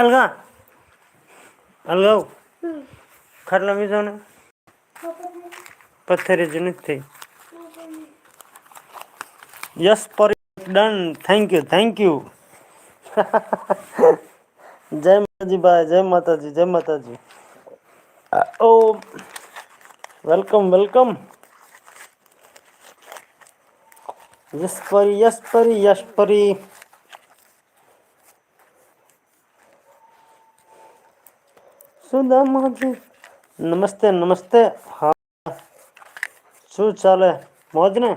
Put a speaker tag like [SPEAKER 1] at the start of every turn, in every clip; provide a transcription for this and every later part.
[SPEAKER 1] અલગા. અલગાવ. ખાટલા બીજો ને પથ્થરી જ નથી થઈ. યસ પર done thank you thank you જય માતાજી ભાઈ, જય માતાજી જય માતાજી. ઓ welcome welcome yes Pari yes Pari yes Pari. Sudamaji નમસ્તે નમસ્તે. હા. શું ચાલે? મોજ ને?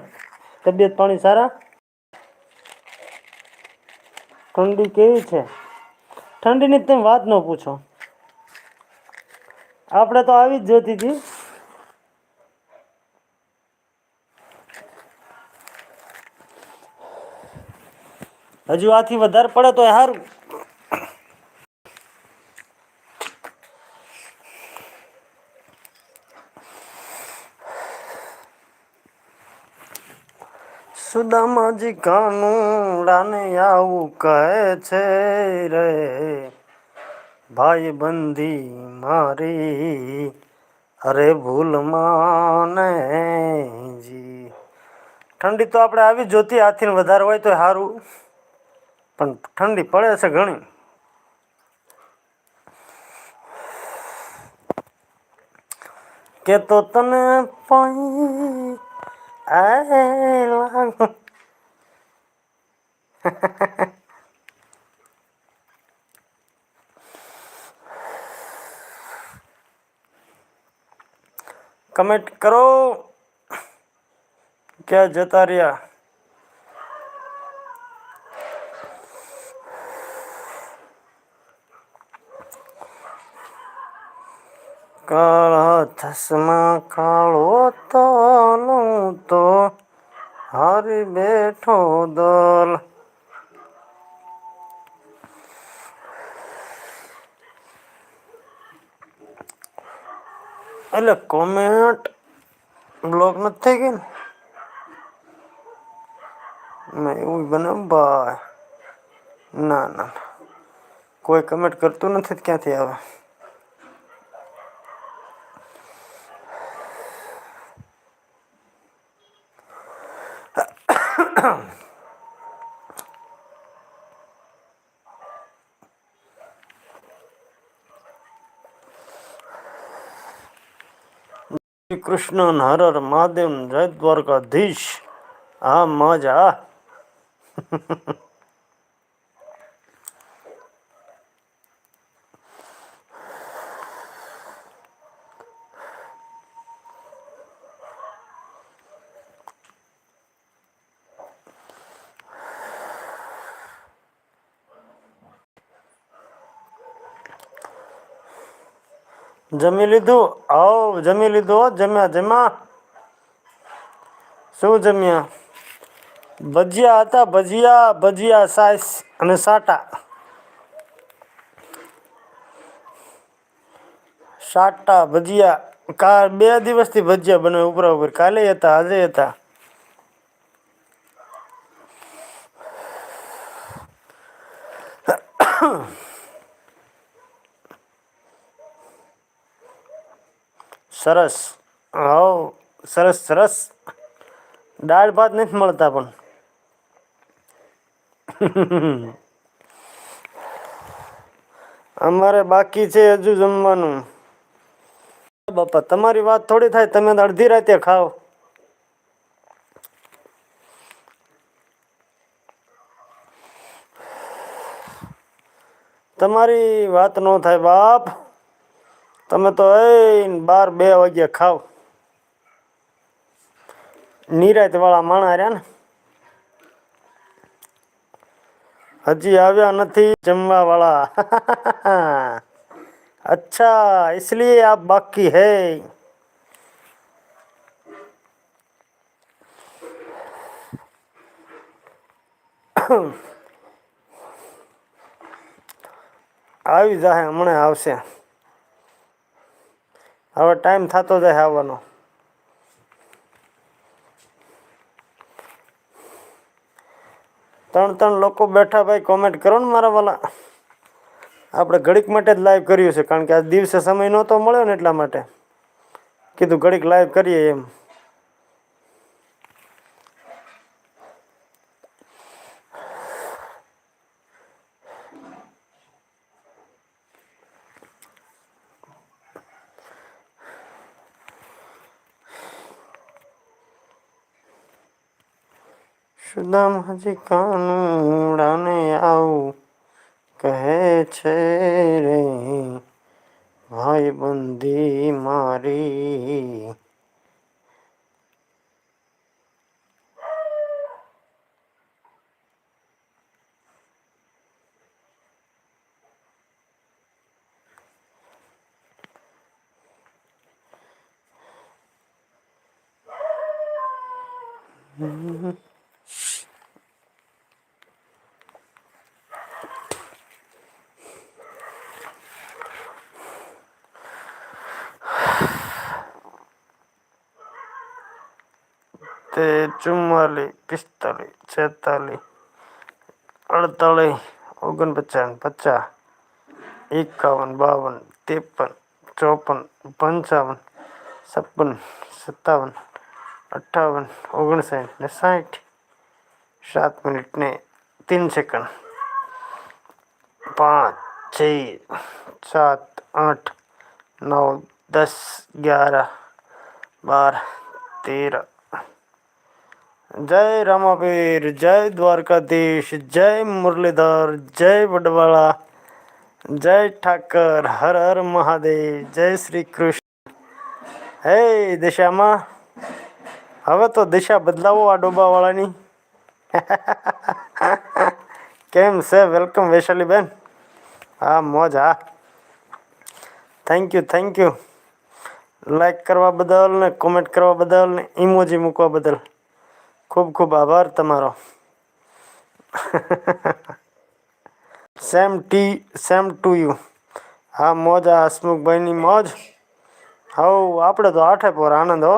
[SPEAKER 1] તબિયત પાણી સારા? ઠંડી કેવી છે? ઠંડીની તમે વાત ન પૂછો. આપણે તો આવી જ જોતી હતી. હજુ આથી વધારે પડે તો સારું સુદામાજી કાનુડાને આવું કહે છે રે ભાઈ બંધી મારી, અરે ભૂલ માને જી. ઠંડી તો આપણે આવી જોતી હાથીને વધારે હોય તો સારું પણ ઠંડી પડે છે ઘણી. કે તો તને પાઈ લાગો કમેન્ટ કરો. ક્યાં જતા રહ્યા? કાળા ચશ્મા કાળો તોલું તો હારી બેઠો દલ. એટલે કોમેન્ટ બ્લોક નથી થઈ ગઈ ને? એવું બને ભાઈ. ના ના. કોઈ કમેન્ટ કરતું નથી ક્યાંથી આવે? શ્રી કૃષ્ણ હર હર મહાદેવ જય દ્વારકાધીશ હા મજા. જમી લીધું? આવ જમી લીધું જમ્યા જમ્યા. શું જમ્યા? ભજીયા હતા, ભજીયા ભજીયા સાઈસ અને સાટા. સાટા, ભજીયા. કા બે દિવસથી ભજીયા બને ઉપરા ઉપર કાલે હતા, આજે હતા. સરસ. હોવ, સરસ સરસ. દાળ ભાત નથી મળતા પણ. અમારે બાકી છે હજુ જમવાનું. બાપા, તમારી વાત થોડી થાય, તમે અડધી રાતે ખાઓ. તમારી વાત ન થાય, બાપ. તમે તો એ બાર બે વાગ્યા ખાવ નિરાત વાળા માણા રહ્યા ને હજી આવ્યા નથી જમવા વાળા अच्छा इसलिए आप बाकी है આવી જાય હમણાં આવશે હવે ટાઈમ થતો જાય આવવાનો. ત્રણ ત્રણ લોકો બેઠા ભાઈ કોમેન્ટ કરો ને મારા વાલા. આપણે ઘડીક માટે જ લાઈવ કર્યું છે, કારણ કે આ દિવસે સમય નહોતો મળ્યો ને એટલા માટે. કીધું ઘડીક લાઈવ કરીએ એમ. સુદામ હજી કાનુડાને આવું કહે છે રે ભાઈ બંદી મારી તે ચુમ્માલીસ પિસ્તાલીસ છેતાલીસ અડતાલીસ ઓગણપચાસ પચાસ એકાવન બાવન ત્રેપન ચોપન પંચાવન છપ્પન સત્તાવન અઠ્ઠાવન ઓગણસાઠ ને સાઠ સાત મિનિટ ને तीन सेकंड पाँच छ सात आठ नौ दस ग्यारह बारह तेरह જય રામાપીર, જય દ્વારકાધીશ, જય મુરલીધર, જય વડવાળા, જય ઠાકર, હર હર મહાદેવ, જય શ્રી કૃષ્ણ. હે દિશામાં, હવે તો દિશા બદલાવો આ ડોબાવાળાની. કેમ છે? વેલકમ વૈશાલી બેન હા, મોજ, હા. Thank you thank you like કરવા બદલ ને કોમેન્ટ કરવા બદલ ને ઇમોજી મૂકવા બદલ. ખૂબ ખૂબ આભાર તમારો. સેમ ટી સેમ ટુ યુ હા, મોજ, આ હસમુખભાઈની મોજ. હવ આપણે તો આઠે પોર આનંદ હો.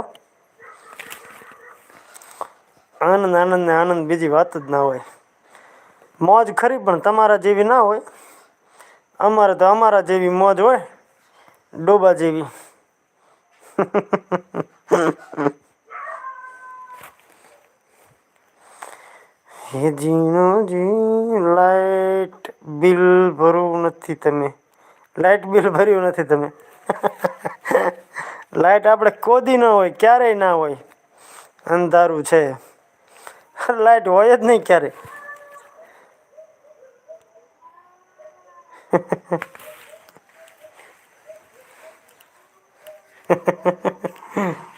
[SPEAKER 1] આનંદ આનંદ ને આનંદ બીજી વાત જ ના હોય. મોજ ખરી પણ તમારા જેવી ના હોય. અમારે તો અમારા જેવી મોજ હોય. ડોબા જેવી. હે જીનો જી, લાઈટ બિલ ભરવું નથી તમે. લાઇટ બિલ ભર્યું નથી તમે. લાઈટ આપણે કોદી ન હોય, ક્યારેય ના હોય. અંધારું છે. લાઇટ હોય જ નહીં ક્યારે.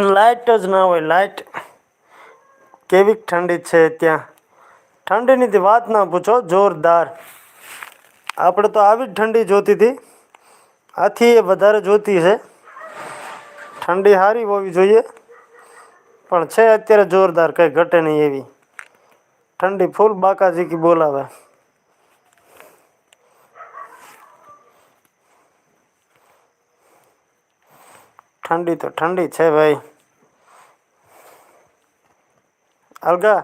[SPEAKER 1] લાઈટ જ ના હોય લાઇટ કેવી ઠંડી છે ત્યાં. ઠંડીની વાત ના પૂછો, જોરદાર. આપણે તો આવી જ ઠંડી જોતી હતી. આથી એ વધારે જોતી છે. ઠંડી સારી હોવી જોઈએ. પણ છે અત્યારે જોરદાર, કંઈ ઘટે નહીં એવી. ઠંડી ફૂલ બાકાજી કી બોલાવે. ઠંડી તો ઠંડી છે ભાઈ. અલગા.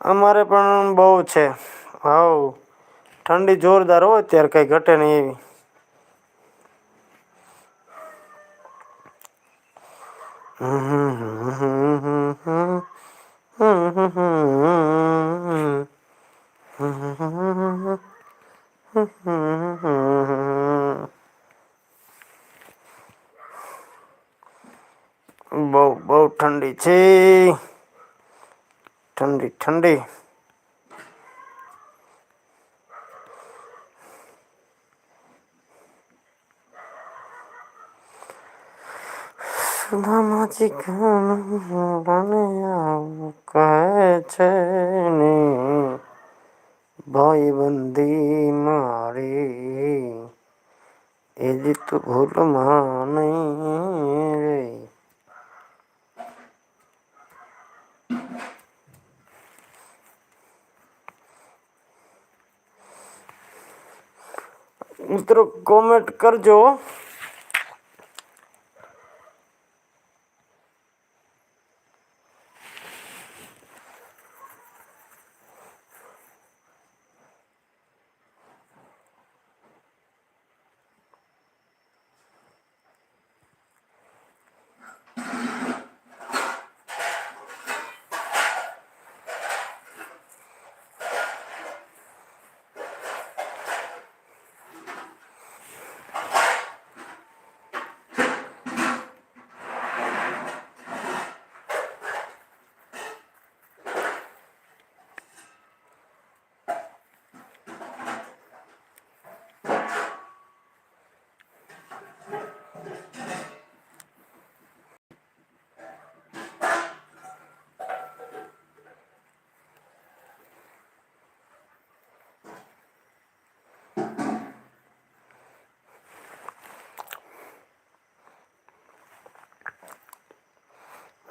[SPEAKER 1] અમારે પણ બહુ છે. હાવ ઠંડી જોરદાર હોય ત્યારે કંઈ ઘટે નહીં એવી. બહુ બહુ ઠંડી છે. ઠંડી ઠંડી. সামাজিকন ভয় বন্দি মারি এ যে তো ভুল মানে রে। મિત્રો કોમેન્ટ કરજો